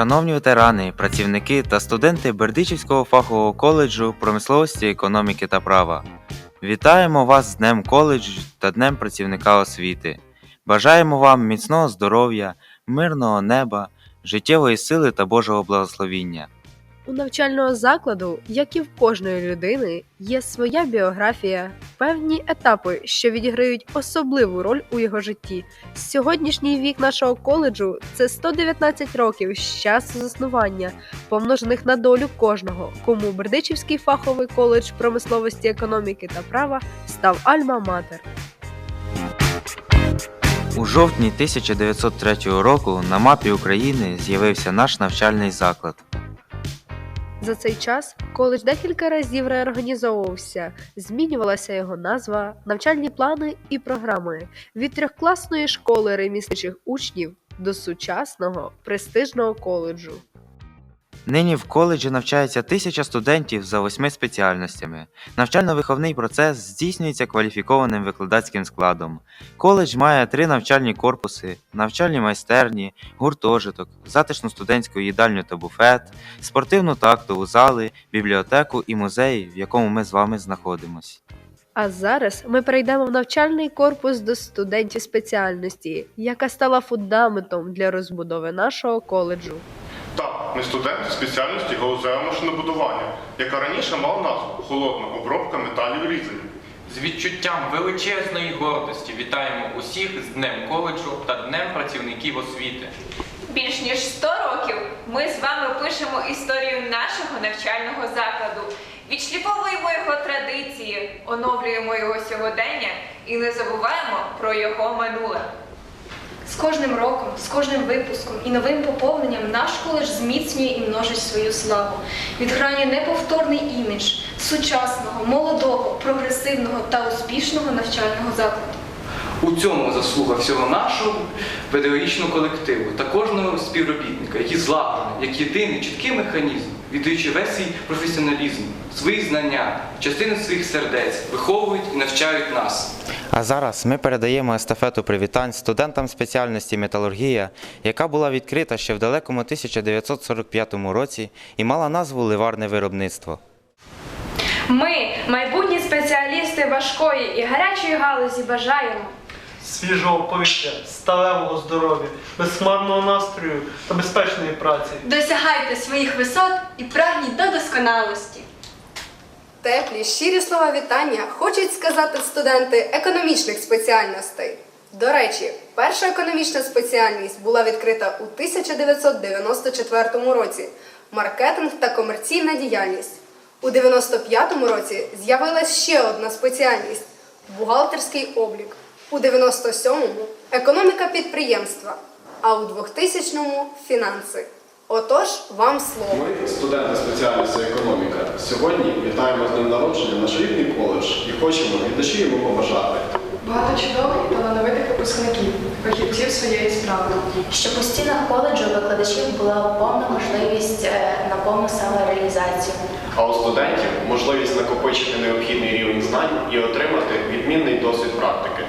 Шановні ветерани, працівники та студенти Бердичівського фахового коледжу промисловості, економіки та права. Вітаємо вас з Днем коледжу та Днем працівника освіти. Бажаємо вам міцного здоров'я, мирного неба, життєвої сили та Божого благословіння. У навчального закладу, як і в кожної людини, є своя біографія, певні етапи, що відіграють особливу роль у його житті. Сьогоднішній вік нашого коледжу це 119 років з часу заснування, помножених на долю кожного, кому Бердичівський фаховий коледж промисловості, економіки та права став альма-матер. У жовтні 1903 року на мапі України з'явився наш навчальний заклад. За цей час коледж декілька разів реорганізовувався, змінювалася його назва, навчальні плани і програми від трьохкласної школи ремісничих учнів до сучасного престижного коледжу. Нині в коледжі навчається тисяча студентів за восьми спеціальностями. Навчально-виховний процес здійснюється кваліфікованим викладацьким складом. Коледж має три навчальні корпуси, навчальні майстерні, гуртожиток, затишну студентську їдальню та буфет, спортивну та актову зали, бібліотеку і музей, в якому ми з вами знаходимось. А зараз ми перейдемо в навчальний корпус до студентів спеціальності, яка стала фундаментом для розбудови нашого коледжу. Ми студенти спеціальності галузеве машинобудування, яка раніше мала назву холодна обробка металів різання. З відчуттям величезної гордості вітаємо усіх з Днем коледжу та Днем працівників освіти. Більш ніж 100 років ми з вами пишемо історію нашого навчального закладу, відшліфовуємо його традиції, оновлюємо його сьогодення і не забуваємо про його минуле. Кожним роком, з кожним випуском і новим поповненням наш коледж зміцнює і множить свою славу, відгранює неповторний імідж сучасного, молодого, прогресивного та успішного навчального закладу. У цьому заслуга всього нашого педагогічного колективу та кожного співробітника, які злагоджені, як єдиний чіткий механізм, віддаючи весь свій професіоналізм, свої знання, частину своїх сердець, виховують і навчають нас. А зараз ми передаємо естафету привітань студентам спеціальності металургія, яка була відкрита ще в далекому 1945 році і мала назву Ливарне виробництво. Ми, майбутні спеціалісти важкої і гарячої галузі, бажаємо свіжого повітря, сталевого здоров'я, безхмарного настрою та безпечної праці. Досягайте своїх висот і прагніть до досконалості. Теплі, щирі слова вітання хочуть сказати студенти економічних спеціальностей. До речі, перша економічна спеціальність була відкрита у 1994 році маркетинг та комерційна діяльність. У 95-му році з'явилась ще одна спеціальність бухгалтерський облік. У 97-му економіка підприємства, а у 2000-му фінанси. Отож, вам слово. Ми, студенти спеціальності економіка, сьогодні вітаємо з днем народження наш рідний коледж і хочемо від душі йому побажати. Багато чудових і талановитих випускників, фахівців своєї справи. Щоб у стінах коледжу викладачів була повна можливість е, на повну самореалізацію. А у студентів можливість накопичити необхідний рівень знань і отримати відмінний досвід практики.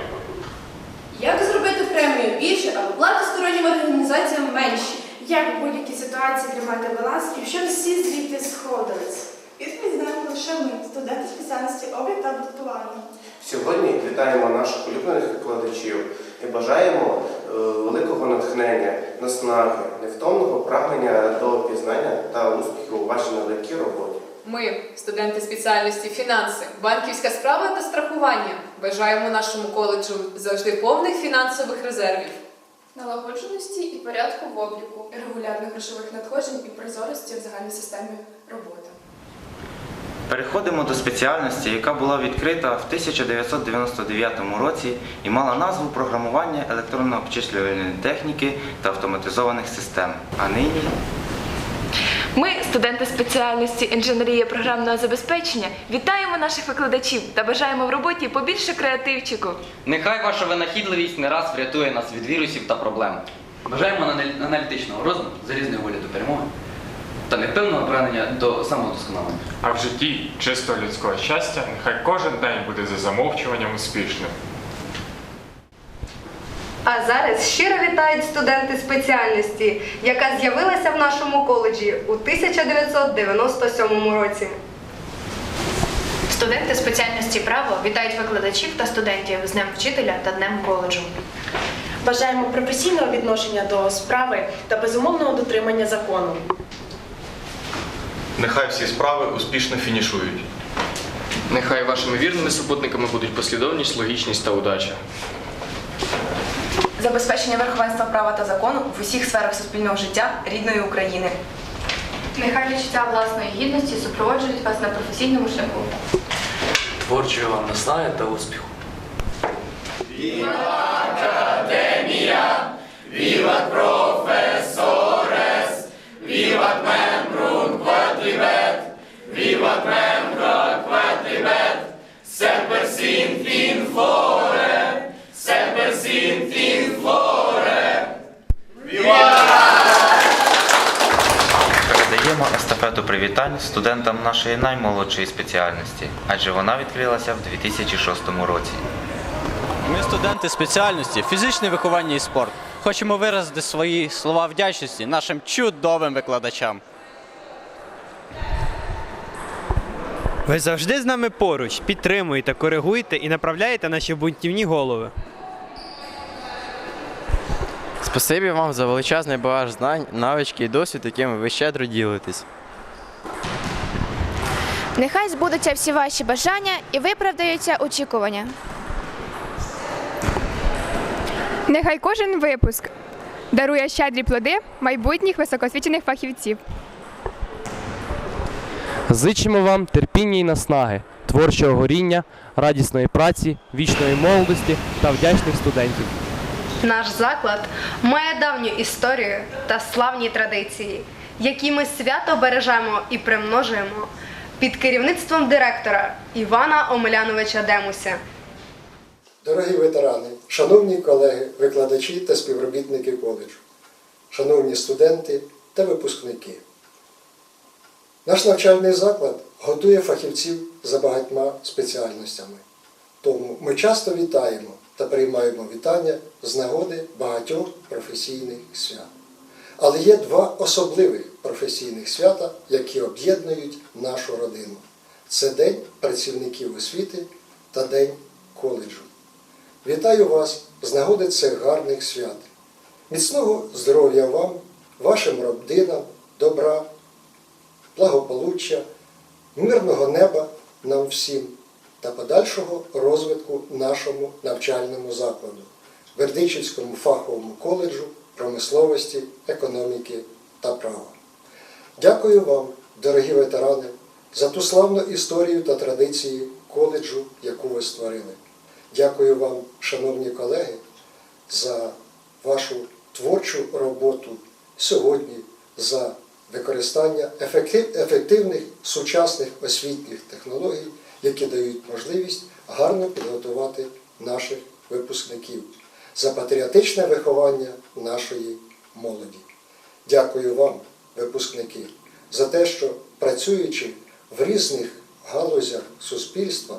Премію більше, а оплати стороннім організаціям менші? Як у будь-якій ситуації тримати баланс і щоб всі звідти сходились? Відповідь знаємо лише ми, студенти спеціальності облік та адаптування. Сьогодні вітаємо наших улюблених викладачів і бажаємо е, великого натхнення, наснаги, невтомного прагнення до пізнання та успіхів у вашій нелегкій роботі. Ми, студенти спеціальності фінанси, банківська справа та страхування, бажаємо нашому коледжу завжди повних фінансових резервів. Налагодженості і порядку в обліку, регулярних грошових надходжень і прозорості в загальній системі роботи. Переходимо до спеціальності, яка була відкрита в 1999 році і мала назву програмування електронно-обчислювальної техніки та автоматизованих систем. А нині Ми, студенти спеціальності інженерія програмного забезпечення, вітаємо наших викладачів та бажаємо в роботі побільше креативчику. Нехай ваша винахідливість не раз врятує нас від вірусів та проблем. Бажаємо аналі- аналітичного розуму, залізної волі до перемоги та невпевного прагнення до самодосконалення. А в житті чистого людського щастя нехай кожен день буде за замовчуванням успішним. А зараз щиро вітають студенти спеціальності, яка з'явилася в нашому коледжі у 1997 році. Студенти спеціальності право вітають викладачів та студентів з Днем вчителя та Днем коледжу. Бажаємо професійного відношення до справи та безумовного дотримання закону. Нехай всі справи успішно фінішують. Нехай вашими вірними супутниками будуть послідовність, логічність та удача. Забезпечення верховенства права та закону в усіх сферах суспільного життя рідної України. Нехай відчуття власної гідності супроводжують вас на професійному шляху. Творчої вам наснаги та успіху. Віва Академія, professores, vivat membrum quadribet, vivat membra quadribet, semper sint in flore, Передаємо естафету привітань студентам нашої наймолодшої спеціальності, адже вона відкрилася в 2006 році. Ми студенти спеціальності фізичне виховання і спорт. Хочемо виразити свої слова вдячності нашим чудовим викладачам. Ви завжди з нами поруч, підтримуєте, коригуєте і направляєте наші бунтівні голови. Спасибі вам за величезний багаж знань, навички і досвід, якими ви щедро ділитесь. Нехай збудуться всі ваші бажання і виправдаються очікування. Нехай кожен випуск дарує щедрі плоди майбутніх високосвічених фахівців. Зичимо вам терпіння і наснаги, творчого горіння, радісної праці, вічної молодості та вдячних студентів. Наш заклад має давню історію та славні традиції, які ми свято бережемо і примножуємо під керівництвом директора Івана Омеляновича Демуся. Дорогі ветерани, шановні колеги, викладачі та співробітники коледжу, шановні студенти та випускники. Наш навчальний заклад готує фахівців за багатьма спеціальностями. Тому ми часто вітаємо та приймаємо вітання з нагоди багатьох професійних свят. Але є два особливих професійних свята, які об'єднують нашу родину. Це День працівників освіти та День коледжу. Вітаю вас з нагоди цих гарних свят. Міцного здоров'я вам, вашим родинам, добра, благополуччя, мирного неба нам всім та подальшого розвитку нашому навчальному закладу, Бердичівському фаховому коледжу промисловості, економіки та права. Дякую вам, дорогі ветерани, за ту славну історію та традиції коледжу, яку ви створили. Дякую вам, шановні колеги, за вашу творчу роботу сьогодні, за використання ефективних сучасних освітніх технологій, які дають можливість гарно підготувати наших випускників, за патріотичне виховання нашої молоді. Дякую вам, випускники, за те, що працюючи в різних галузях суспільства,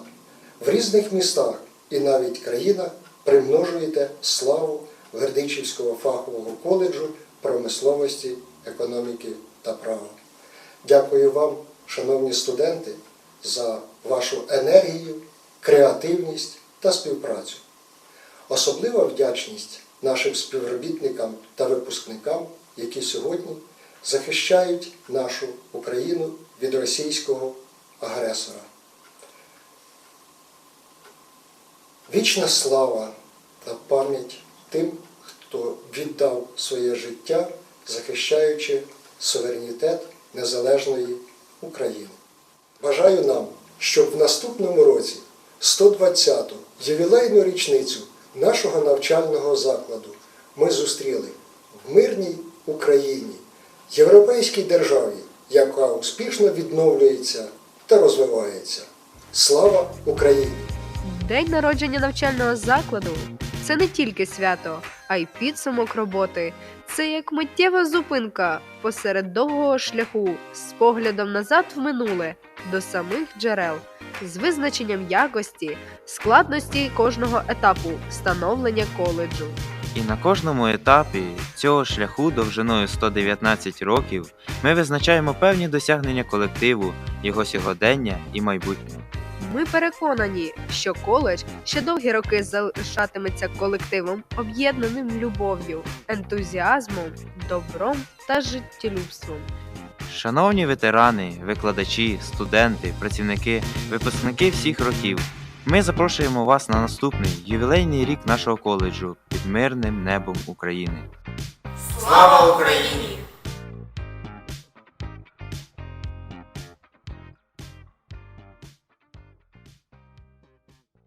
в різних містах і навіть країнах примножуєте славу Вердичівського фахового коледжу промисловості, економіки та права. Дякую вам, шановні студенти, за вашу енергію, креативність та співпрацю. Особлива вдячність нашим співробітникам та випускникам, які сьогодні захищають нашу Україну від російського агресора. Вічна слава та пам'ять тим, хто віддав своє життя, захищаючи суверенітет незалежної України. Бажаю нам, щоб в наступному році 120-ту ювілейну річницю нашого навчального закладу ми зустріли в мирній Україні, європейській державі, яка успішно відновлюється та розвивається. Слава Україні! День народження навчального закладу це не тільки свято, а й підсумок роботи. Це як миттєва зупинка посеред довгого шляху з поглядом назад в минуле до самих джерел, з визначенням якості, складності кожного етапу становлення коледжу. І на кожному етапі цього шляху довжиною 119 років ми визначаємо певні досягнення колективу, його сьогодення і майбутнє. Ми переконані, що коледж ще довгі роки залишатиметься колективом, об'єднаним любов'ю, ентузіазмом, добром та життєлюбством. Шановні ветерани, викладачі, студенти, працівники, випускники всіх років, ми запрошуємо вас на наступний ювілейний рік нашого коледжу під мирним небом України. Слава Україні!